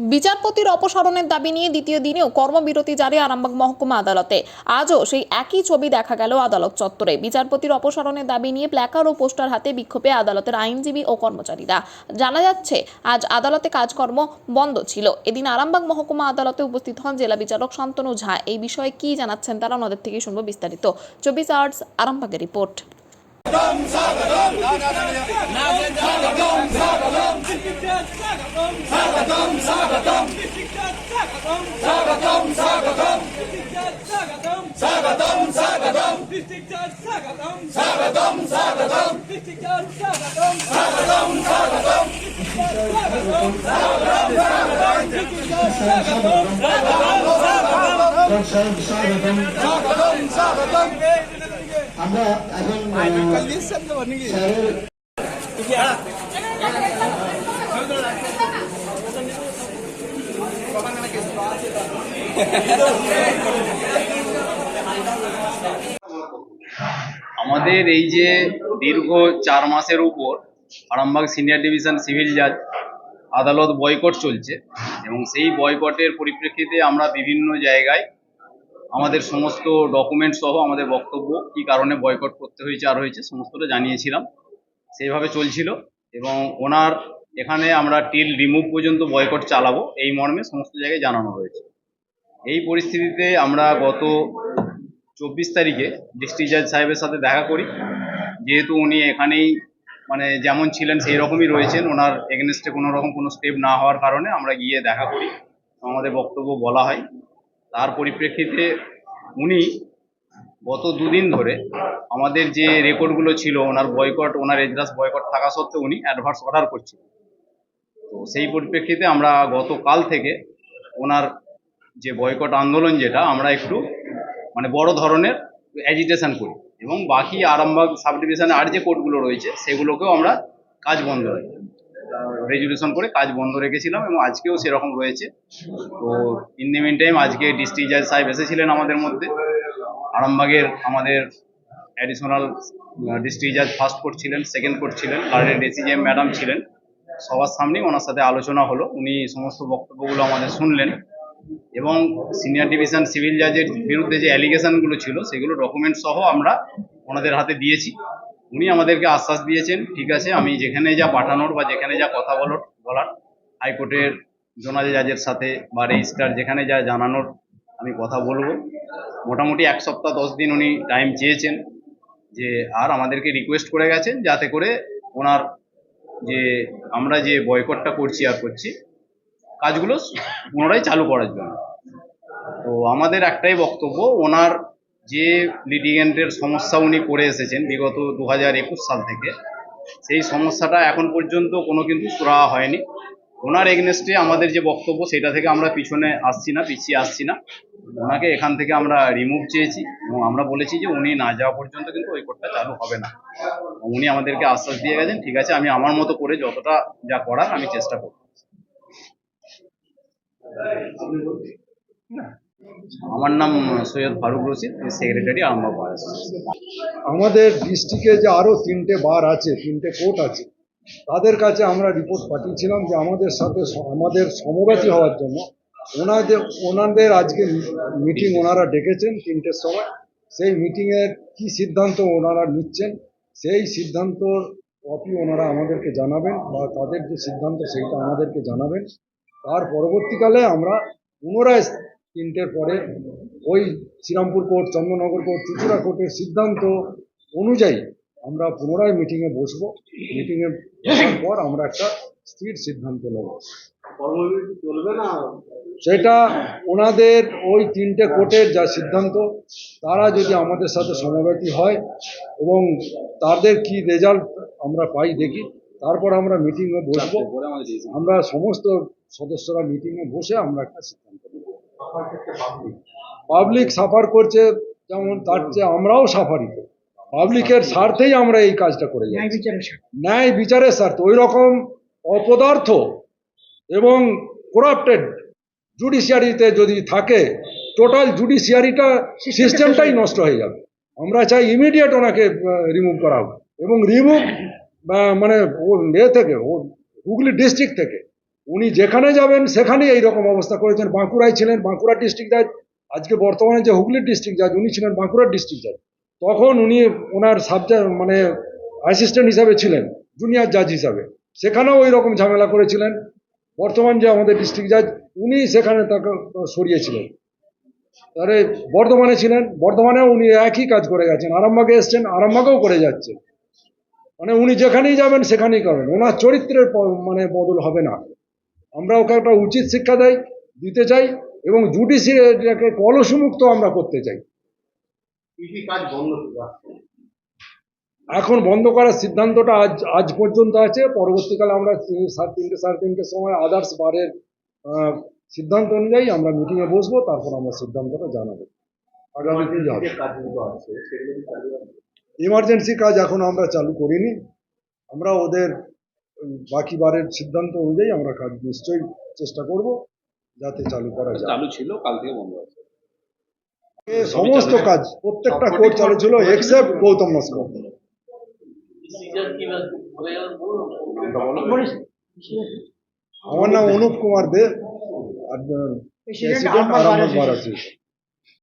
বিচারপতির অপসারণের দাবি নিয়ে দ্বিতীয় দিনেও কর্মবিরতি জারি আরামবাগ মহকুমা আদালতে। আজও সেই একই ছবি দেখা গেল আদালত চত্বরে। বিচারপতির অপসারণের দাবি নিয়ে প্ল্যাকার ও পোস্টার হাতে বিক্ষোভে আদালতের আইনজীবী ও কর্মচারীরা। জানা যাচ্ছে, আজ আদালতে কাজকর্ম বন্ধ ছিল। এদিন আরামবাগ মহকুমা আদালতে উপস্থিত হন জেলা বিচারক শান্তনু ঝা। এই বিষয়ে কি জানাচ্ছেন তারা ওনাদের থেকে শুনব বিস্তারিত। চব্বিশ আওয়ার্স আরামবাগের report. Sağ adam, sağ adam, sağ adam, আমরা এখন আমাদের এই যে দীর্ঘ চার মাসের উপর আরামবাগ সিনিয়র ডিভিশন সিভিল জাজ আদালত বয়কট চলছে এবং সেই বয়কটের পরিপ্রেক্ষিতে আমরা বিভিন্ন জায়গায় আমাদের সমস্ত ডকুমেন্ট সহ আমাদের বক্তব্য, কী কারণে বয়কট করতে হয়েছে আর হয়েছে সমস্তটা জানিয়েছিলাম। সেইভাবে চলছিল এবং ওনার এখানে আমরা টিল রিমুভ পর্যন্ত বয়কট চালাবো, এই মর্মে সমস্ত জায়গায় জানানো হয়েছে। এই পরিস্থিতিতে আমরা গত চব্বিশ তারিখে ডিস্ট্রিক্ট জাজ সাহেবের সাথে দেখা করি। যেহেতু উনি এখানেই মানে যেমন ছিলেন সেই রকমই রয়েছেন, ওনার এগেনস্টে কোনো রকম কোনো স্টেপ না হওয়ার কারণে আমরা গিয়ে দেখা করি। আমাদের বক্তব্য বলা হয়। তার পরিপ্রেক্ষিতে উনি গত দুদিন ধরে আমাদের যে রেকর্ডগুলো ছিল, ওনার বয়কট, ওনার এজলাস বয়কট থাকা সত্ত্বেও উনি অ্যাডভান্স অর্ডার করছিলেন। তো সেই পরিপ্রেক্ষিতে আমরা গতকাল থেকে ওনার যে বয়কট আন্দোলন যেটা, আমরা একটু মানে বড় ধরনের অ্যাজিটেশন করি এবং বাকি আরামবাগ সাব ডিভিশনে আর যে কোর্টগুলো রয়েছে, সেগুলোকেও আমরা কাজ বন্ধ রাখি। রেজুলেশন করে কাজ বন্ধ রেখেছিলাম এবং আজকেও সেরকম রয়েছে। তো ইন দ্য মিন টাইম আজকে ডিস্ট্রিক্ট জাজ সাহেব এসেছিলেন আমাদের মধ্যে। আরামবাগের আমাদের অ্যাডিশনাল ডিস্ট্রিক্ট জাজ ফার্স্ট কোর্ট ছিলেন সেকেন্ড কোর্ট ছিলেন গার্ডেন ডিসিজিএম ম্যাডাম ছিলেন। সবার সামনেই ওনার সাথে আলোচনা হলো, উনি সমস্ত বক্তব্যগুলো আমাদের শুনলেন এবং সিনিয়র ডিভিশন সিভিল জাজের বিরুদ্ধে যে অ্যালিগেশনগুলো ছিল, সেগুলো ডকুমেন্ট সহ আমরা ওনাদের হাতে দিয়েছি। উনি আমাদেরকে আশ্বাস দিয়েছেন, ঠিক আছে, আমি যেখানে যা পাঠানোর বা যেখানে যা কথা বলার বলার, হাইকোর্টের জোনাল জাজের সাথে বা রেজিস্ট্রার যেখানে যা জানানোর আমি কথা বলব। মোটামুটি এক সপ্তাহ দশ দিন উনি টাইম চেয়েছেন যে আর আমাদেরকে রিকোয়েস্ট করে গেছেন যাতে করে ওনার যে আমরা যে বয়কটটা করছি আর করছি, কাজগুলো পুনরায় চালু করার জন্য। তো আমাদের একটাই বক্তব্য, ওনার যে লিটিগেন্টের সমস্যা উনি করে এসেছেন, বিগত দু হাজার একুশ সাল থেকে, সেই সমস্যাটা এখন পর্যন্ত কোনো কিন্তু সুরাহা হয়নি। ওনার এগনেস্টে আমাদের যে বক্তব্য, সেটা থেকে আমরা পিছনে আসছি না, পিছিয়ে আসছি না। ওনাকে এখান থেকে আমরা রিমুভ চেয়েছি এবং আমরা বলেছি যে উনি না যাওয়া পর্যন্ত কিন্তু ওই কোর্টটা চালু হবে না। উনি আমাদেরকে আশ্বাস দিয়ে গেছেন, ঠিক আছে, আমি আমার মতো করে যতটা যা করার আমি চেষ্টা করব। আমার নাম সৈয়দ ফারুক রশিদ সেক্রেটারি বার আমাদের ডিস্ট্রিক্টে যে আরও তিনটে বার আছে, তিনটে কোর্ট আছে, তাদের কাছে আমরা রিপোর্ট পাঠিয়েছিলাম যে আমাদের সাথে আমাদের সমব্যাচী হওয়ার জন্য। ওনাদের ওনাদের আজকে মিটিং ওনারা ডেকেছেন তিনটের সময়। সেই মিটিংয়ের কি সিদ্ধান্ত ওনারা নিচ্ছেন, সেই সিদ্ধান্তর কপি ওনারা আমাদেরকে জানাবেন বা তাদের যে সিদ্ধান্ত, সেইটা আমাদেরকে জানাবেন। তার পরবর্তীকালে আমরা পুনরায় তিনটের পরে ওই শ্রীরামপুর কোর্ট, চন্দ্রনগর কোর্ট চুচুড়া কোর্টের সিদ্ধান্ত অনুযায়ী আমরা পুনরায় মিটিংয়ে বসবো। মিটিংয়ে বসার পর আমরা একটা স্থির সিদ্ধান্ত নেব। চলবে না সেটা ওনাদের ওই তিনটে কোর্টের যা সিদ্ধান্ত, তারা যদি আমাদের সাথে সমব্যতি হয় এবং তাদের কি রেজাল্ট আমরা পাই দেখি, তারপর আমরা মিটিংয়ে বসবো। আমরা সমস্ত সদস্যরা মিটিংয়ে বসে আমরা একটা সিদ্ধান্ত পাবলিক সাফার করছে যেমন তার চেয়ে আমরাও সাফারি করি। পাবলিকের স্বার্থেই আমরা এই কাজটা করে যাচ্ছি। ন্যায় বিচারের স্বার্থে। ওই রকম অপদার্থ এবং করাপ্টেড জুডিশিয়ারিতে যদি থাকে টোটাল জুডিশিয়ারিটা সিস্টেমটাই নষ্ট হয়ে যাবে। আমরা চাই ইমিডিয়েট ওনাকে রিমুভ করা হোক। এবং রিমুভ মানে ও এ থেকে ও হুগলি ডিস্ট্রিক্ট থেকে উনি যেখানে যাবেন সেখানে এইরকম অবস্থা করেছেন। বাঁকুড়ায় ছিলেন, বাঁকুড়া ডিস্ট্রিক্ট জাজ আজকে বর্তমানে যে হুগলি ডিস্ট্রিক্ট জাজ উনি ছিলেন বাঁকুড়ার ডিস্ট্রিক্ট জাজ তখন উনি ওনার সাবজেক্ট মানে অ্যাসিস্ট্যান্ট হিসাবে ছিলেন জুনিয়র জাজ হিসাবে। সেখানেও ওই রকম ঝামেলা করেছিলেন। বর্তমান যে আমাদের ডিস্ট্রিক্ট জাজ উনি সেখানে তাকে সরিয়েছিলেন। তারে বর্ধমানে ছিলেন, বর্ধমানেও উনি একই কাজ করে গেছেন আরামবাগে এসছেন, আরামবাগেও করে যাচ্ছেন মানে উনি যেখানেই যাবেন, সেখানেই করবেন। ওনার চরিত্রের মানে বদল হবে না। আমরা ওকে একটা উচিত শিক্ষা দেয় দিতে চাই এবং জুডিশিয়ারিটাকে কলসমুক্ত আমরা করতে চাই। এখন বন্ধ করার সিদ্ধান্তটা আজ আজ পর্যন্ত আছে। পরবর্তীকালে আমরা সাড়ে তিনটে, সাড়ে তিনটের সময় আদার্স বারের সিদ্ধান্ত অনুযায়ী আমরা মিটিংয়ে বসবো, তারপর আমরা সিদ্ধান্তটা জানাব। আগামী দিন ইমার্জেন্সি কাজ এখন আমরা চালু করিনি। আমরা ওদের বাকি বারের সিদ্ধান্ত অনুযায়ী আমরা কাজ নিশ্চয়ই চেষ্টা করব যাতে চালু করা যায়। চালু ছিল কাল থেকে বন্ধ আছে। সমস্ত কাজ প্রত্যেকটা কোর্ট চালু ছিল এক্সেপ্ট গৌতম নস্কর আমার নাম অনুপ কুমার দে আর বার অ্যাসোসিয়েশন